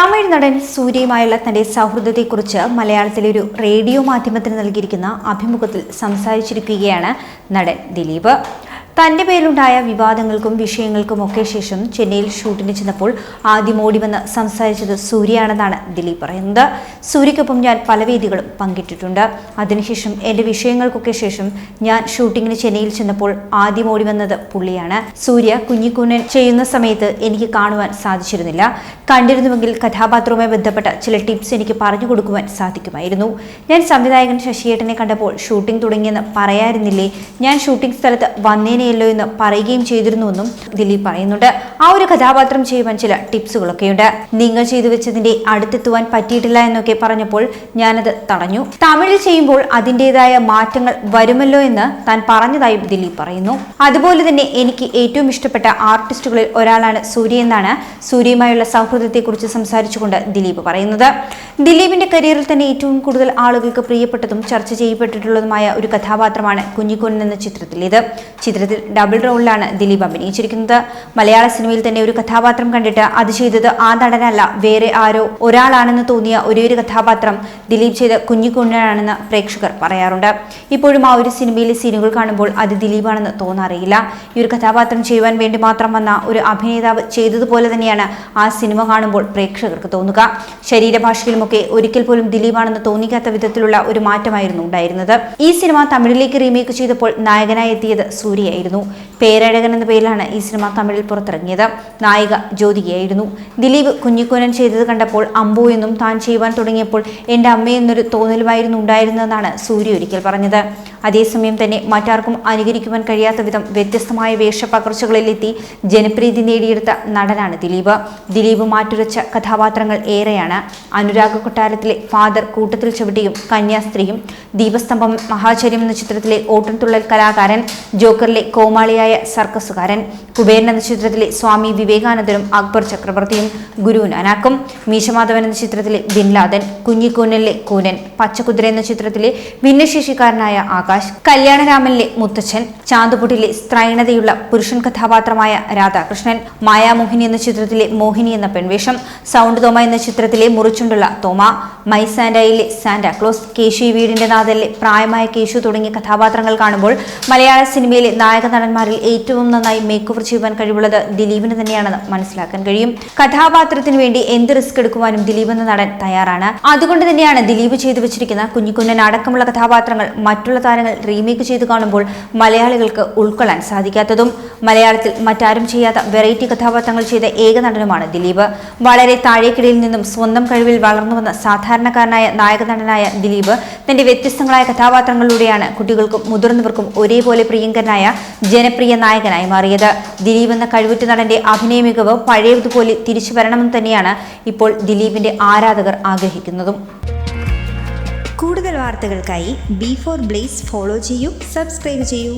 തമിഴ് നടൻ സൂര്യയുമായുള്ള തന്റെ സൗഹൃദത്തെക്കുറിച്ച് മലയാളത്തിലെ ഒരു റേഡിയോ മാധ്യമത്തിന് നൽകിയിരിക്കുന്ന അഭിമുഖത്തിൽ സംസാരിച്ചിരിക്കുകയാണ് നടൻ ദിലീപ്. തന്റെ പേരിലുണ്ടായ വിവാദങ്ങൾക്കും വിഷയങ്ങൾക്കും ഒക്കെ ശേഷം ചെന്നൈയിൽ ഷൂട്ടിന് ചെന്നപ്പോൾ ആദ്യം ഓടി വന്ന് സംസാരിച്ചത് സൂര്യയാണെന്നാണ് ദിലീപ് പറയുന്നത്. സൂര്യക്കൊപ്പം ഞാൻ പല വേദികളും പങ്കിട്ടിട്ടുണ്ട്. അതിനുശേഷം എന്റെ വിഷയങ്ങൾക്കൊക്കെ ശേഷം ഞാൻ ഷൂട്ടിങ്ങിന് ചെന്നൈയിൽ ചെന്നപ്പോൾ ആദ്യം ഓടി വന്നത് പുള്ളിയാണ്. സൂര്യ കുഞ്ഞിക്കുഞ്ഞൻ ചെയ്യുന്ന സമയത്ത് എനിക്ക് കാണുവാൻ സാധിച്ചിരുന്നില്ല. കണ്ടിരുന്നുവെങ്കിൽ കഥാപാത്രവുമായി ബന്ധപ്പെട്ട ചില ടിപ്സ് എനിക്ക് പറഞ്ഞു കൊടുക്കുവാൻ സാധിക്കുമായിരുന്നു. ഞാൻ സംവിധായകൻ ശശിയേട്ടനെ കണ്ടപ്പോൾ ഷൂട്ടിംഗ് തുടങ്ങിയെന്ന് പറയായിരുന്നില്ലേ ഞാൻ ഷൂട്ടിംഗ് സ്ഥലത്ത് വന്നേനെയല്ലോ എന്ന് പറയുകയും ചെയ്തിരുന്നുവെന്നും ദിലീപ് പറയുന്നുണ്ട്. ആ ഒരു കഥാപാത്രം ചെയ്യുവാൻ ചില ടിപ്സുകളൊക്കെയുണ്ട്. നിങ്ങൾ ചെയ്തു വെച്ചതിന്റെ അടുത്തെത്തുവാൻ പറ്റിയിട്ടില്ല എന്നൊക്കെ പറഞ്ഞപ്പോൾ ഞാനത് തടഞ്ഞു. തമിഴിൽ ചെയ്യുമ്പോൾ അതിന്റെതായ മാറ്റങ്ങൾ വരുമല്ലോ എന്ന് താൻ പറഞ്ഞതായും ദിലീപ് പറയുന്നു. അതുപോലെ തന്നെ എനിക്ക് ഏറ്റവും ഇഷ്ടപ്പെട്ട ആർട്ടിസ്റ്റുകളിൽ ഒരാളാണ് സൂര്യ എന്നാണ് സൂര്യയുമായുള്ള സൗഹൃദത്തെക്കുറിച്ച് സംസാരിച്ചുകൊണ്ട് ദിലീപ് പറയുന്നത്. ദിലീപിന്റെ കരിയറിൽ തന്നെ ഏറ്റവും കൂടുതൽ ആളുകൾക്ക് പ്രിയപ്പെട്ടതും ചർച്ച ചെയ്യപ്പെട്ടിട്ടുള്ളതുമായ ഒരു കഥാപാത്രമാണ് കുഞ്ഞിക്കുഞ്ഞൻ എന്ന ചിത്രത്തിലേത്. ചിത്രത്തിൽ ഡബിൾ റോളിലാണ് ദിലീപ് അഭിനയിച്ചിരിക്കുന്നത്. മലയാള സിനിമയിൽ തന്നെ ഒരു കഥാപാത്രം കണ്ടിട്ട് അത് ചെയ്തത് ആ നടനല്ല വേറെ ആരോ ഒരാളാണെന്ന് തോന്നിയ ഒരേ ഒരു കഥാപാത്രം ദിലീപ് ചെയ്ത കുഞ്ഞിക്കുണ്ണനാണെന്ന് പ്രേക്ഷകർ പറയാറുണ്ട്. ഇപ്പോഴും ആ ഒരു സിനിമയിലെ സീനുകൾ കാണുമ്പോൾ അത് ദിലീപാണെന്ന് തോന്നാറിയില്ല ഈ ഒരു കഥാപാത്രം ചെയ്യുവാൻ വേണ്ടി മാത്രം വന്ന ഒരു അഭിനേതാവ് ചെയ്തതുപോലെ തന്നെയാണ് ആ സിനിമ കാണുമ്പോൾ പ്രേക്ഷകർക്ക് തോന്നുക. ശരീരഭാഷയിലുമൊക്കെ ഒരിക്കൽ പോലും ദിലീപാണെന്ന് തോന്നിക്കാത്ത വിധത്തിലുള്ള ഒരു മാറ്റമായിരുന്നു ഉണ്ടായിരുന്നത്. ഈ സിനിമ തമിഴിലേക്ക് റീമേക്ക് ചെയ്തപ്പോൾ നായകനായി എത്തിയത് സൂര്യയായിരുന്നു. പേരഴകൻ എന്ന പേരിലാണ് ഈ സിനിമ തമിഴിൽ പുറത്തിറങ്ങിയത്. നായിക ജ്യോതികയായിരുന്നു. ദിലീപ് കുഞ്ഞിക്കുനൻ ചെയ്തത് കണ്ടപ്പോൾ അമ്പു എന്നും താൻ ചെയ്യുവാൻ തുടങ്ങിയപ്പോൾ എന്റെ അമ്മയെന്നൊരു തോന്നലുമായിരുന്നു ഉണ്ടായിരുന്നതെന്നാണ് സൂര്യ ഒരിക്കൽ പറഞ്ഞത്. അതേസമയം തന്നെ മറ്റാർക്കും അനുകരിക്കുവാൻ കഴിയാത്ത വിധം വ്യത്യസ്തമായ വേഷപ്പകർച്ചകളിലെത്തി ജനപ്രീതി നേടിയെടുത്ത നടനാണ് ദിലീപ്. ദിലീപ് മാറ്റുരച്ച കഥാപാത്രങ്ങൾ ഏറെയാണ്. അനുരാഗ കൊട്ടാരത്തിലെ ഫാദർ കൂട്ടത്തിൽ ചവിട്ടിയും കന്യാസ്ത്രീയും ദീപസ്തംഭം മഹാചര്യം എന്ന ചിത്രത്തിലെ ഓട്ടൻതുള്ളൽ കലാകാരൻ ജോക്കറിലെ കോമാളിയായ സർക്കസുകാരൻ. കുബേരൻ എന്ന ചിത്രത്തിലെ സ്വാമി വിവേകാനന്ദനും അക്ബർ ചക്രവർത്തിയും ഗുരു നാനാക്കും മീശമാധവൻ എന്ന ചിത്രത്തിലെ ബിൻലാദൻ കുഞ്ഞിക്കൂനലിലെ കൂനൻ പച്ചക്കുതിര എന്ന ചിത്രത്തിലെ ഭിന്നശേഷിക്കാരനായ ആകാശ് കല്യാണരാമനിലെ മുത്തച്ഛൻ ചാന്തുപുട്ടിലെ സ്ത്രൈണതയുള്ള പുരുഷൻ കഥാപാത്രമായ രാധാകൃഷ്ണൻ മായാമോഹിനി എന്ന ചിത്രത്തിലെ മോഹിനി എന്ന പെൺവേഷം സൗണ്ട് തോമ എന്ന ചിത്രത്തിലെ മുറിച്ചുണ്ടുള്ള തോമ മൈ സാൻഡയിലെ സാന്റാക്ലോസ് കേശു വീടിന്റെ നാഥലിലെ പ്രായമായ കേശു തുടങ്ങിയ കഥാപാത്രങ്ങൾ കാണുമ്പോൾ മലയാള സിനിമയിലെ നായക നടന്മാരിൽ ഏറ്റവും നന്നായി മേക്കോവർ ചെയ്യുവാൻ കഴിവുള്ളത് ദിലീപിന് തന്നെയാണെന്ന് മനസ്സിലാക്കാൻ കഴിയും. കഥാപാത്രത്തിന് വേണ്ടി എന്ത് റിസ്ക് എടുക്കുവാനും ദിലീപ് എന്ന നടൻ തയ്യാറാണ്. അതുകൊണ്ട് തന്നെയാണ് ദിലീപ് ചെയ്തു വെച്ചിരിക്കുന്ന കുഞ്ഞിക്കുഞ്ഞൻ അടക്കമുള്ള കഥാപാത്രങ്ങൾ മറ്റുള്ള താരങ്ങൾ റീമേക്ക് ചെയ്തു കാണുമ്പോൾ മലയാളികൾക്ക് ഉൾക്കൊള്ളാൻ സാധിക്കാത്തതും മലയാളത്തിൽ മറ്റാരും ചെയ്യാത്ത വെറൈറ്റി കഥാപാത്രങ്ങൾ ചെയ്ത ഏക നടനുമാണ് ദിലീപ്. വളരെ താഴേക്കിടയിൽ നിന്നും സ്വന്തം കഴിവിൽ വളർന്നു വന്ന സാധാരണക്കാരനായ നായക നടനായ ദിലീപ് തന്റെ വ്യത്യസ്തങ്ങളായ കഥാപാത്രങ്ങളിലൂടെയാണ് കുട്ടികൾക്കും മുതിർന്നവർക്കും ഒരേപോലെ പ്രിയങ്കരനായ ജനപ്രിയ നായകനായി മാറിയത്. ദിലീപ് എന്ന കഴിവുറ്റ നടന്റെ അഭിനയ മികവ് പഴയതുപോലെ തിരിച്ചു വരണമെന്ന് തന്നെയാണ് ഇപ്പോൾ ദിലീപിന്റെ ആരാധകർ ആഗ്രഹിക്കുന്നതും. കൂടുതൽ വാർത്തകൾക്കായി ബി ഫോർ ബ്ലേസ് ഫോളോ ചെയ്യൂ സബ്സ്ക്രൈബ് ചെയ്യൂ.